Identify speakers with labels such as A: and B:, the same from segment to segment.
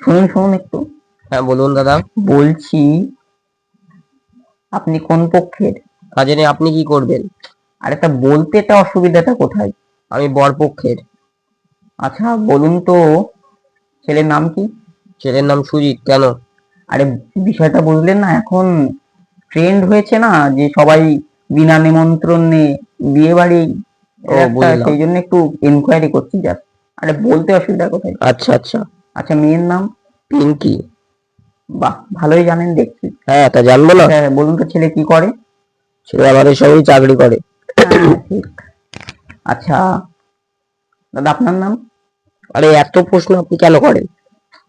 A: শুনুন শুনুন একটু।
B: হ্যাঁ বলুন দাদা।
A: বলছি আপনি কোন পক্ষের?
B: কাজে আপনি কি করবেন?
A: আর একটা বলতে তা অসুবিধাটা কোথায়?
B: আমি বর পক্ষের।
A: আচ্ছা বলুন তো ছেলের নাম কি?
B: ছেলের নাম সুজিত কেন?
A: আরে বিষয়টা বুঝলেন না এখন ট্রেন্ড হয়েছে না যে সবাই বিনা নিমন্ত্রণে বিয়ে বাড়ি
B: ও, বুঝলাম।
A: সেই জন্য একটু এনকোয়ারি করছি জাস্ট আরে বলতে অসুবিধা কোথায়?
B: আচ্ছা আচ্ছা।
A: আচ্ছা মেয়ের নাম
B: পিঙ্কি।
A: বাহ ভালোই জানেন দেখছি
B: হ্যাঁ তা জানব না?
A: হ্যাঁ বলুন তো ছেলে কি করে?
B: ছেলে আমাদের সঙ্গেই চাকরি করে।
A: হ্যাঁ, আচ্ছা দাদা আপনার নাম?
B: আরে এত প্রশ্ন আপনি কেন করেন?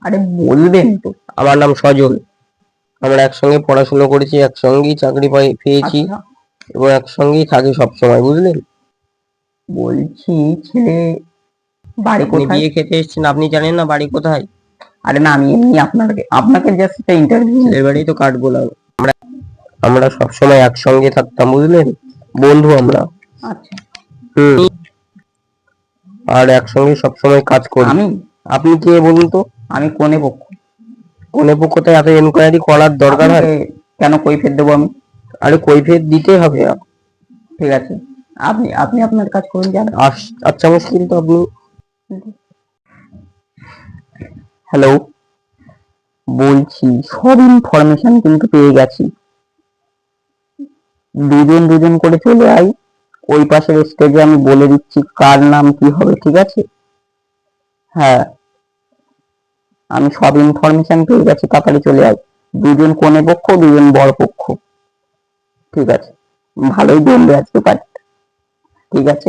A: আরে বলবেন তো।
B: আমার নাম সজল। আমরা একসঙ্গে পড়াশোনা করেছি একসঙ্গেই চাকরি পাই পেয়েছি।
A: আচ্ছা,
B: এবং একসঙ্গেই থাকি সবসময় বুঝলেন?
A: বলছি ছেলে বাড়ি
B: আপনি
A: কোথায়?
B: বিয়ে খেতে এসেছেন আপনি জানেন না বাড়ি কোথায়?
A: আরে না আমি এমনি আপনাকে আপনাকে জাস্ট একটা ইন্টারভিউ
B: ছেলের বাড়ি তো কাঠগোলাম আমরা আমরা সবসময় একসঙ্গে থাকতাম বুঝলেন? বন্ধু আমরা।
A: আচ্ছা।
B: হুম। আর একসঙ্গে সবসময় কাজ করি।
A: আমি?
B: আপনি কে বলুন তো?
A: আমি কোনে পক্ষ?
B: কোনে পক্ষতে এত এনকোয়ারি করার দরকার হয়?
A: আপনাকে কেন কৈফের দেবো আমি?
B: আরে কৈফিয়ত দিতে হবে।
A: ঠিক আছে। আপনি আপনি আপনার কাজ করুন যান
B: আস- আচ্ছা মুশকিল তো আপনি।
A: হ্যালো বলছি, সব ইনফরমেশন কিন্তু পেয়ে গেছি। দুজন দুজন করে চলে আই। ওই পাশের স্টেজে আমি বলে দিচ্ছি কার নাম কি হবে, ঠিক আছে? হ্যাঁ। আমি সব ইনফরমেশন পেয়ে গেছি, তাড়াতাড়ি চলে আই। দুজন কোনে পক্ষ, দুজন বড় পক্ষ। ঠিক আছে। ভালোই জমবে আজকে পার্টি ঠিক আছে